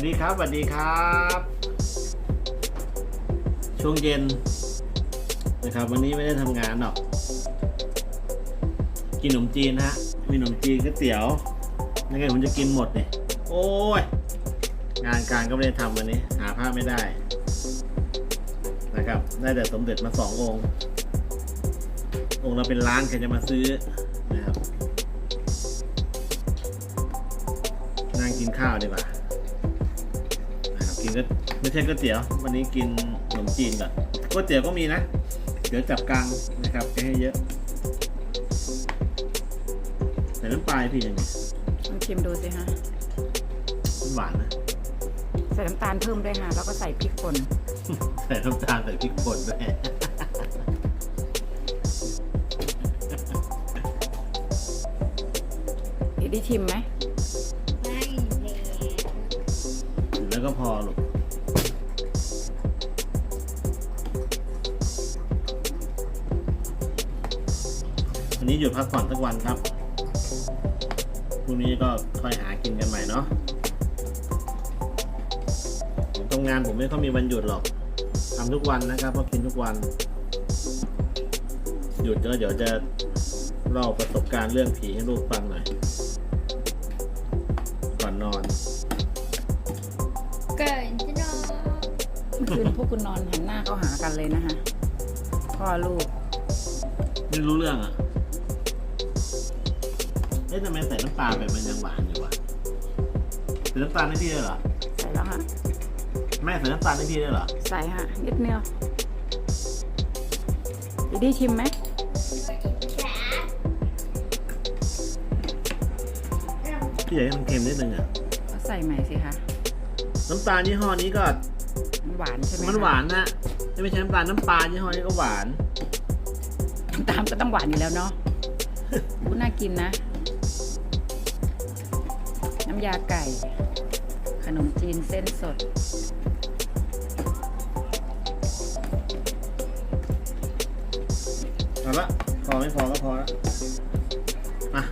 วัสดีครับสวัสดีครับ ช่วงเย็นนะครับ วันนี้ไม่ได้ทำงานหรอก กินขนมจีนนะฮะ มีขนมจีนก๋วยเตี๋ยวยังไงผมจะกินหมดเนี่ยโอ้ย งานการก็ไม่ได้ทำวันนี้ หาผ้าไม่ได้นะครับ ได้แต่สมเด็จมาสององค์ องค์เราเป็นล้านใครจะมาซื้อนะครับนั่งกินข้าวดีกว่านะ กินก็ไม่ใช่ก๋วยเตี๋ยว วันนี้กินขนมจีนก่อนก๋วยเตี๋ยวก็มีนะ เดี๋ยวจับกลางนะครับจะให้เยอะใส่น้ำปลาให้พี่ยังไงลองชิมดูสิฮะมันหวานนะใส่น้ำตาลเพิ่มด้วยค่ะแล้วก็ใส่พริกป่นใส่น้ำตาลใส่พริกป่นด้วยอีกได้ชิมไหมไม่ ก็พอลูกวันนี้หยุดพักผ่อนสักวันครับพรุ่งนี้ก็ค่อยหากินกันใหม่เนาะผมทำงานผมไม่ค่อยมีวันหยุดหรอกทำทุกวันนะครับเพราะกินทุกวัน หยุดก็เดี๋ยวจะเล่าประสบการณ์เรื่องผีให้ลูกฟังหน่อย ก่อนนอน เกินจะนอนเมื่อคืนพวกคุณนอนหันหน้าเข้าหากันเลยนะคะพ่อลูก ไม่รู้เรื่องอะ เอ๊ะทำไมใส่น้ำปลาไปมันยังหวานอยู่วะใส่น้ำตาลให้พี่ได้เหรอ ใส่แล้วฮะแม่ใส่น้ำตาลให้พี่ได้เหรอ ใส่ฮะนิดเดียวอีกได้ชิมไหมพี่อยากให้มันเค็มนิดนึงอะ ก็ใส่ใหม่สิคะ น้ำตาลยี่ห้อนี้ก็มันหวานใช่ไหมคะมันหวานนะไม่ใช่น้ำตาลน้ำปลายี่ห้อนี้ก็หวานน้ำตาลก็ต้องหวานอยู่แล้วเนาะพูดน่ากินนะ น้ำยาไก่ ขนมจีนเส้นสดเอาละพอไม่พอก็พอละมา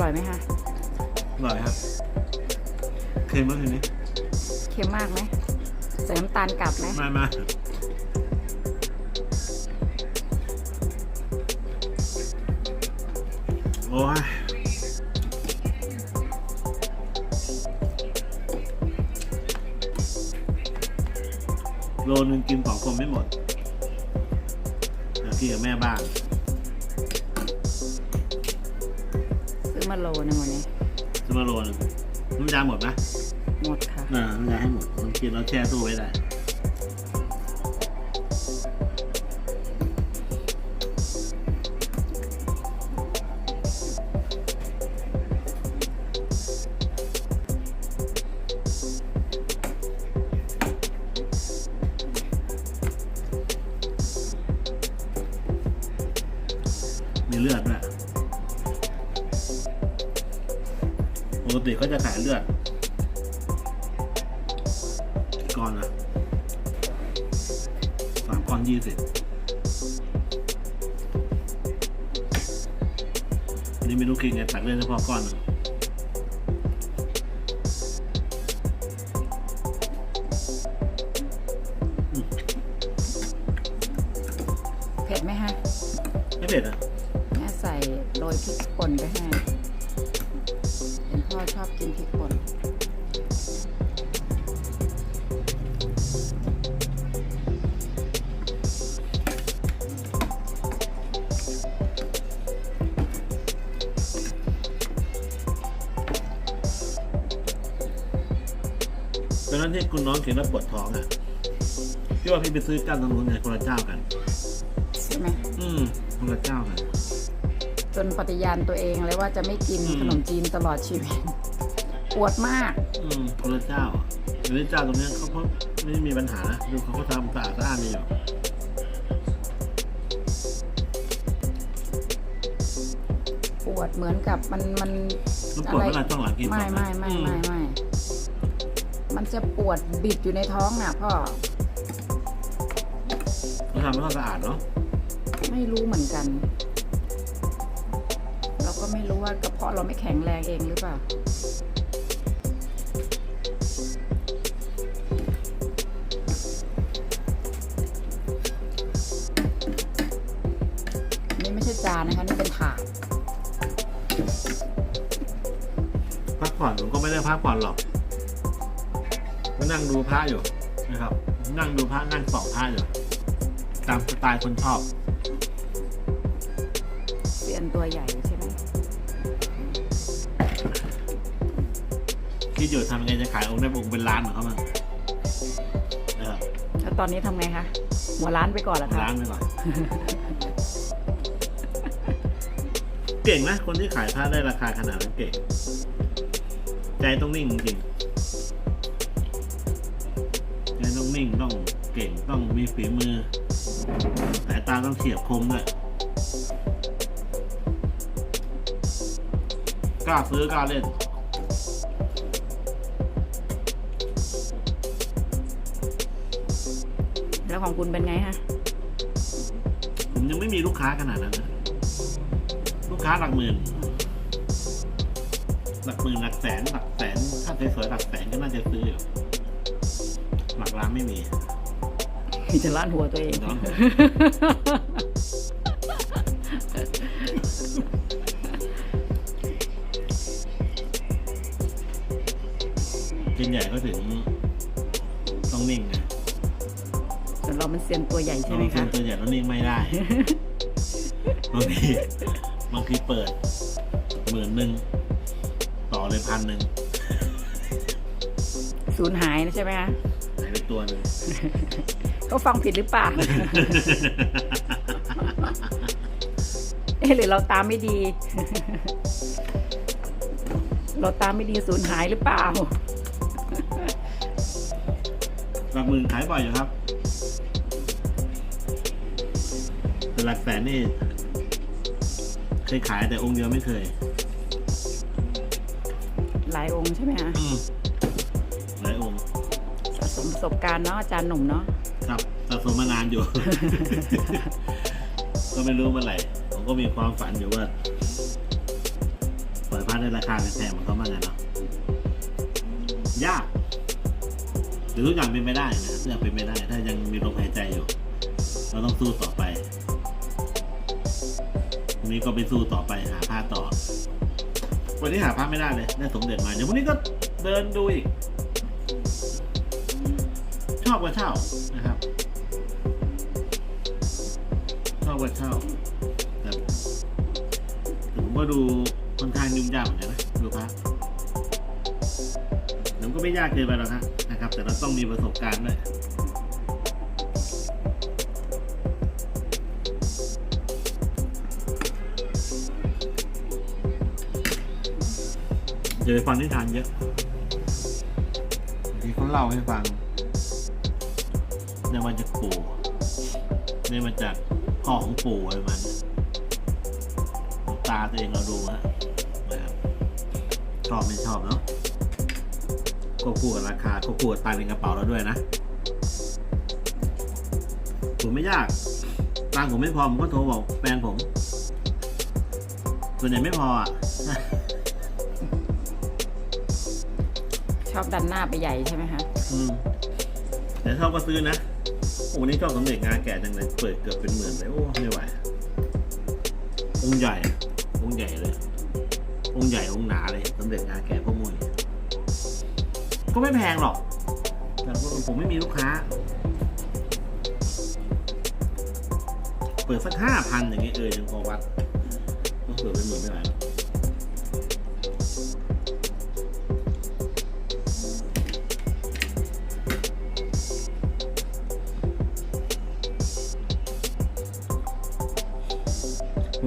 ร่อยอร่อยไหมคะ อร่อยครับ เค็มไหมทีนี้เค็มมากไหมใส่น้ำตาลกลับไหมมามาโอ้ยโลนึงกินสองคนไม่หมดแต่พี่กับแม่บ้าง มาโลนึงวันนี้จะมาโลนึงน้ำยาหมดไหมหมดค่ะ อ่าน้ำยาให้หมดมันกินแล้วแช่ตู้ไว้ได้ กติก็จะขายเลือดก้อนนะสามก้อนยี่สิบอันนี้ไม่รู้กินไงตักเลือดเฉพาะก้อนนึง นนั้นที่คุณน้องเขียนว่าปวดท้องอะพี่ว่าพี่ไปซื้อกันตรงนู้นไงคนละเจ้ากัน ใช่ไหมอืมคนละเจ้ากันจนปฏิญาณตัวเองเลยว่าจะไม่กินอืมขนมจีนตลอดชีวิตปวดมาก อืมคนละเจ้าอะอันนี้เจ้าตรงเนี้ยเขาเขาไม่ได้มีปัญหานะดูเขาก็ทำสะอาดสะอาดดีอยู่ปวดเหมือนกับมันมันมันปวดเมื่อไหร่ต้องหลังกินไม่ก่อนนะไม่ไม่อืไม่ไม่ มันจะปวดบิดอยู่ในท้องอะพ่อทำไม่ค่อยสะอาดเนาะไม่รู้เหมือนกัน เราก็ไม่รู้ว่ากระเพาะเราไม่แข็งแรงเองหรือเปล่านี่ไม่ใช่จานนะคะนี่เป็นถาดพักผ่อนผมก็ไม่ได้พักผ่อนหรอก ก็นั่งดูพระอยู่นะครับ นั่งดูพระนั่งส่องพระอยู่ ตามสไตล์คนชอบเสียนตัวใหญ่ใช่ไหมคิดอยู่ทำยังไงจะขายองค์ได้องค์เป็นล้านเหมือนเขาบ้างเออแล้วตอนนี้ทำไงคะหัวร้านไปก่อนเหรอคะล้านไปก่อน เก่งนะ คนที่ขายพระได้ราคาขนาดนั้นเก่ง ใจต้องนิ่งจริง เก่งต้องมีฝีมือ สายตาต้องเฉียบคมด้วยกล้าซื้อกล้าเล่นแล้วของคุณเป็นไงฮะ ผมยังไม่มีลูกค้าขนาดนั้นนะ ลูกค้าหลักหมื่น หลักหมื่นหลักแสนหลักแสน ถ้าสวยๆหลักแสนก็น่าจะซื้ออยู่หลักล้านไม่มีมี จะล้านหัวตัวเอง เนาะกินใหญ่ก็ถึงต้องนิ่งนะส่วนเรามันเซียนตัวใหญ่ใช่ไหมบางทีคะตัวใหญ่แล้วนิ่งไม่ได้บางทีบางทีเปิดหมื่นหนึ่งต่อเลยพันหนึ่งสูญหายนะใช่ไหมคะหายไปตัวหนึ่ง เขาฟังผิดหรือเปล่า เอะหรือเราตามไม่ดี เราตามไม่ดีสูญหายหรือเปล่า หลักหมื่นขายบ่อยอยู่ครับแต่หลักแสนนี่เคยขายแต่องค์เดียวไม่เคย หลายองค์ใช่ไหมคะอืมหลายองค์ สะสมประสบการณ์เนาะอาจารย์หนุ่มเนาะ ครับสะสมมานานอยู่ ก็ไม่รู้เมื่อไหร่ ผมก็มีความฝันอยู่ว่าเปิดพาได้ราคาแพงๆมันเขาบ้างไงเนาะยากหรือทุกอย่างเป็นไม่ได้นะทุกอย่างเป็นไม่ได้ ถ้ายังมีลมหายใจอยู่ เราต้องสู้ต่อไปวันนี้ก็ไปสู้ต่อไปหาผ้าต่อ วันนี้หาผ้าไม่ได้เลย ได้สมเด็จมาเดี๋ยววันนี้ก็เดินดูอีกชอบกว่าเช่านะครับ อบกว่าเช่าแต่แต่ผมก็ดูค่อนข้างยุ่งยากเหมือนกันนะดูพระแต่มันก็ไม่ยากเกินไปหรอกครับนะครับ แต่เราต้องมีประสบการณ์ด้วยจะไปฟังนิทานเยอะที่เขาเล่าให้ฟังเนี่ยมาจากปู่เนี่ยมาจาก พ่อของปู่อะไรประมาณนี้ตาตัวเองเราดูฮะนะครับชอบไม่ชอบเนาะก็คู่กับราคาก็คู่กับตังค์ในกระเป๋าเราด้วยนะผมไม่ยากตังค์ผมไม่พอผมก็โทรบอกแฟนผมส่วนใหญ่ไม่พออะชอบดันหน้าไปใหญ่ใช่ไหมคะอืมแต่ชอบก็ซื้อนะ โอ้วันนี้ชอบสมเด็จงานแก่จังเลยเปิดเกือบเป็นหมื่นเลยโอ้ไม่ไหวองค์ใหญ่องค์ใหญ่เลย องค์ใหญ่องค์หนาเลยสมเด็จงานแก่พวกมวยก็ไม่แพงหรอก แต่ผมไม่มีลูกค้า เปิดสักห้าพันอย่างเงี้ยเออยังพอวัดต้องเปิดเป็นหมื่นไม่ไหว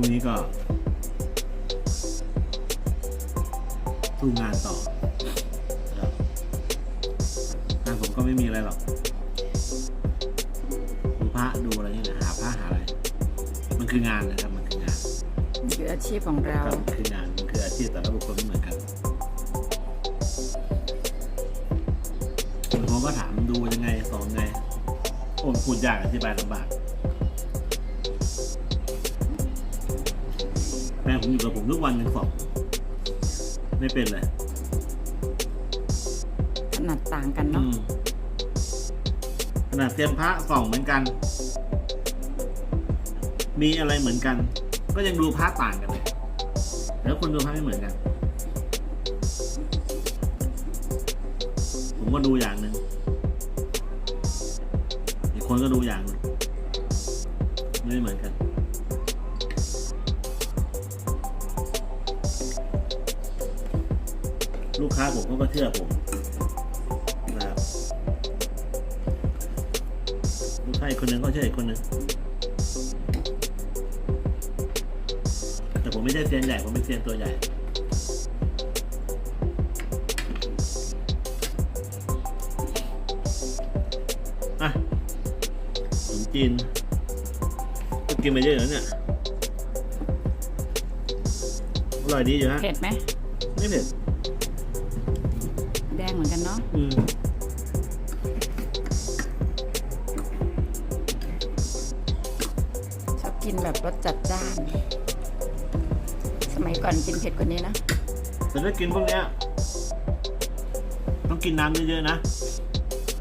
งนี้ก็สู้งานต่อนะครับงานผมก็ไม่มีอะไรหรอกดูพระดูอะไรนี่แหละหาพระหาอะไร มันคืองานนะครับมันคืองานนี่คืออาชีพของเรา ครับมันคืองานมันคืออาชีพแต่ละบุคคลไม่เหมือนกันบางคนก็ถามดูยังไงสอนไงโอ้พูดยากอธิบายลำบาก นผมอยู่กับผมทุกวันยังสอบไม่เป็นเลยขนาดต่างกันอืเนาะมขนาดเตรียมพระส่องเหมือนกัน มีอะไรเหมือนกัน ก็ยังดูพระต่างกันเลยแล้วคนดูพระไม่เหมือนกัน ผมก็ดูอย่างหนึ่งอีกคนก็ดูอย่างหนึ่งไม่เหมือนกัน ลูกค้าผมเขาก็เชื่อผมนะครับลูกค้าอีกคนหนึ่งก็เชื่ออีกคนหนึ่งแต่ผมไม่ใช่เซียนใหญ่ ผมเป็นเซียนตัวใหญ่อะขนมจีนก็กินไปเยอะแล้วเนี่ย อร่อยดีอยู่ฮะ เผ็ดไหม ไม่เผ็ดแดงเหมื อนกันเนาะอืมชอบกินแบบรสจัดจ้าน สมัยก่อนกินเผ็ดกว่านี้นะ แต่ถ้ากินพวกเนี้ย ต้องกินน้ำเยอะๆนะ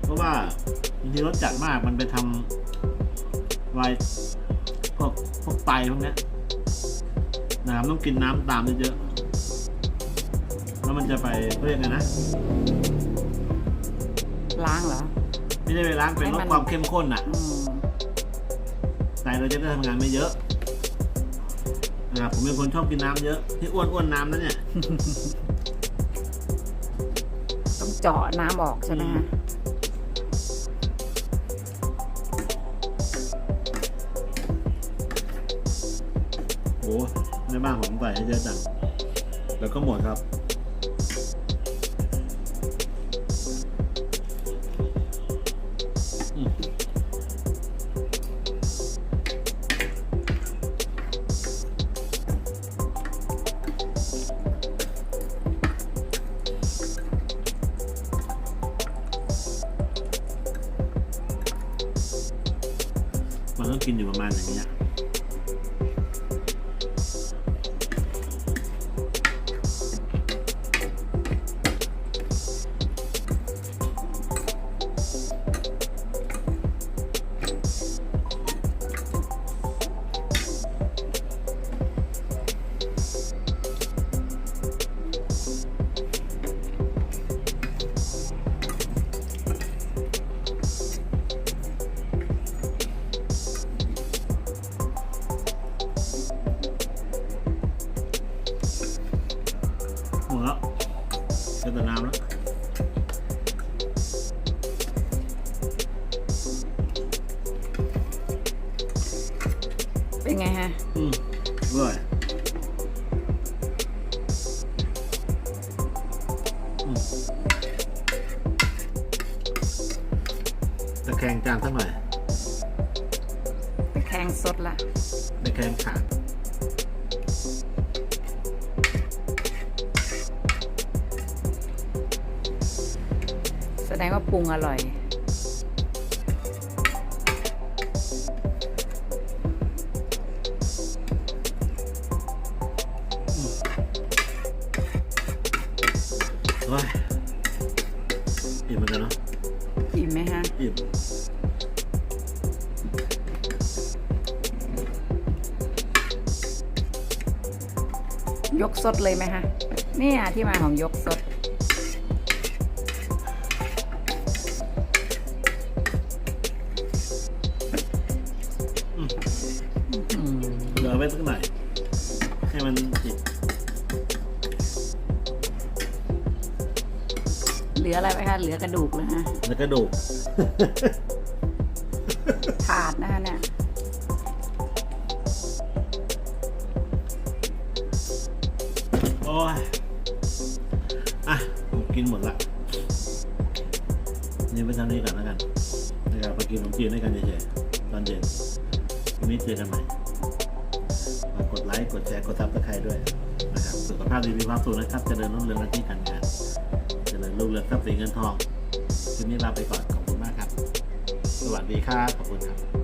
เพราะว่าบางทีรสจัดมากมันไปทำวายพวกพวกไตพวกเนี้ยนะครับต้องกินน้ำตามเยอะๆแล้วมันจะไปเขาเรียกไงนะ ล้างเหรอ ไม่ได้ไปล้างเป็นให้ลมัดนความเข้มข้นอะ อืมไตเราจะได้ทำงานไม่เยอะนะครับผมเป็นคนชอบกินน้ำเยอะ ที่อ้วนอ้วนๆน้ำนั้นเนี่ย ต้องเจาะน้ำออกใช่ไหมฮะโอ้ในบ้านผมใส่ให้เยอะจังแล้วก็หมดครับ ไงฮะ อืมอร่อยอืมตะแคงจานสักหน่อยไปแข่งสดละตะแคงขาดแสดงว่าปรุงอร่อย สดเลยไหมฮะนี่ยที่มาของยกสด เหลือไว้สักหน่อยให้มันติดเหลืออะไรไหมคะเหลือกระดูกเลยฮะแล้วก็ดูกถาดนะคะเนี่ย อ้ยอะผมกินหมดละนี่ไปทำนี้ก่อนแล้วกันนะครับไปกินขนมจีนด้วยกันเฉยๆตอนเย็นวันนี้เจอกันใหม่ฝากกดไลค์ กดแชร์ กดซับสไครต์ด้วยนะครับสุขภาพดีมีความสุขนะครับ เจริญรุ่งเรืองหน้าที่การงานเจริญรุ่งเรืองทรัพย์สินเงินทองคืนนี้ลาไปก่อน ขอบคุณมากครับ สวัสดีครับ ขอบคุณครับ